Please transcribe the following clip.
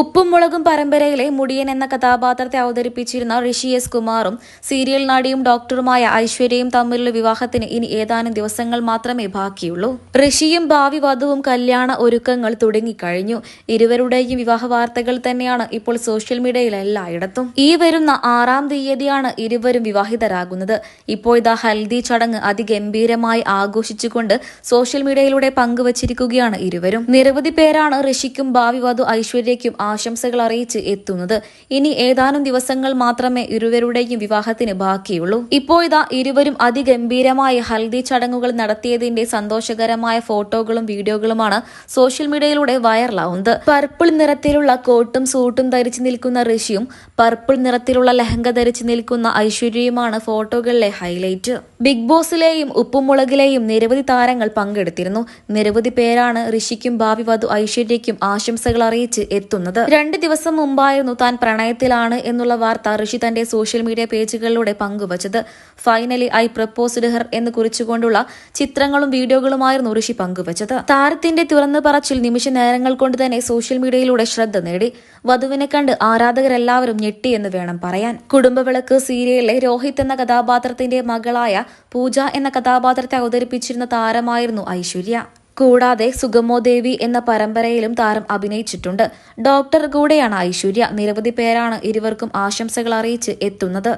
ഉപ്പും മുളകും പരമ്പരയിലെ മുടിയൻ എന്ന കഥാപാത്രത്തെ അവതരിപ്പിച്ചിരുന്ന ഋഷി എസ് കുമാറും സീരിയൽ നടിയും ഡോക്ടറുമായ ഐശ്വര്യയും തമ്മിലുള്ള വിവാഹത്തിന് ഇനി ഏതാനും ദിവസങ്ങൾ മാത്രമേ ബാക്കിയുള്ളൂ. ഋഷിയും ഭാവി വധുവും കല്യാണ ഒരുക്കങ്ങൾ തുടങ്ങിക്കഴിഞ്ഞു. ഇരുവരുടെയും വിവാഹ വാർത്തകൾ തന്നെയാണ് ഇപ്പോൾ സോഷ്യൽ മീഡിയയിൽ എല്ലായിടത്തും. ഈ വരുന്ന ആറാം തീയതിയാണ് ഇരുവരും വിവാഹിതരാകുന്നത്. ഇപ്പോൾ ഇതാ ഹൽദി ചടങ്ങ് അതിഗംഭീരമായി ആഘോഷിച്ചുകൊണ്ട് സോഷ്യൽ മീഡിയയിലൂടെ പങ്കുവച്ചിരിക്കുകയാണ് ഇരുവരും. നിരവധി പേരാണ് ഋഷിക്കും ഭാവി വധു ഐശ്വര്യയ്ക്കും ആശംസകൾ അറിയിച്ച് എത്തുന്നത് ഇനി ഏതാനും ദിവസങ്ങൾ മാത്രമേ ഇരുവരുടെയും വിവാഹത്തിന് ബാക്കിയുള്ളൂ. ഇപ്പോൾ ഇതാ ഇരുവരും അതിഗംഭീരമായ ഹൽദി ചടങ്ങുകൾ നടത്തിയതിന്റെ സന്തോഷകരമായ ഫോട്ടോകളും വീഡിയോകളുമാണ് സോഷ്യൽ മീഡിയയിലൂടെ വൈറലാവുന്നത്. പർപ്പിൾ നിറത്തിലുള്ള കോട്ടും സൂട്ടും ധരിച്ചു നിൽക്കുന്ന ഋഷിയും പർപ്പിൾ നിറത്തിലുള്ള ലഹങ്ക ധരിച്ചു നിൽക്കുന്ന ഐശ്വര്യയുമാണ് ഫോട്ടോകളിലെ ഹൈലൈറ്റ്. ബിഗ് ബോസിലെയും ഉപ്പുമുളകിലെയും നിരവധി താരങ്ങൾ പങ്കെടുത്തിരുന്നു. നിരവധി പേരാണ് ഋഷിക്കും ഭാവി വധു ഐശ്വര്യയ്ക്കും ആശംസകൾ അറിയിച്ച് എത്തുന്നത്. രണ്ട് ദിവസം മുമ്പായിരുന്നു താൻ പ്രണയത്തിലാണ് എന്നുള്ള വാർത്ത ഋഷി തന്റെ സോഷ്യൽ മീഡിയ പേജുകളിലൂടെ പങ്കുവച്ചത്. ഫൈനലി ഐ പ്രപ്പോസ്ഡ് ഹെർ എന്ന് കുറിച്ചുകൊണ്ടുള്ള ചിത്രങ്ങളും വീഡിയോകളുമായിരുന്നു ഋഷി പങ്കുവച്ചത്. താരത്തിന്റെ തുറന്നു പറച്ചിൽ നിമിഷ നേരങ്ങൾ കൊണ്ട് തന്നെ സോഷ്യൽ മീഡിയയിലൂടെ ശ്രദ്ധ നേടി. വധുവിനെ കണ്ട് ആരാധകരെല്ലാവരും ഞെട്ടിയെന്ന് വേണം പറയാൻ. കുടുംബവിളക്ക് സീരിയലിലെ രോഹിത് എന്ന കഥാപാത്രത്തിന്റെ മകളായ പൂജ എന്ന കഥാപാത്രത്തെ അവതരിപ്പിച്ചിരുന്ന താരമായിരുന്നു ഐശ്വര്യ. കൂടാതെ സുഗമോ ദേവി എന്ന പരമ്പരയിലും താരം അഭിനയിച്ചിട്ടുണ്ട്. ഡോക്ടർ കൂടെയാണ് ഐശ്വര്യ. നിരവധി പേരാണ് ഇരുവർക്കും ആശംസകൾ അറിയിച്ച് എത്തുന്നത്.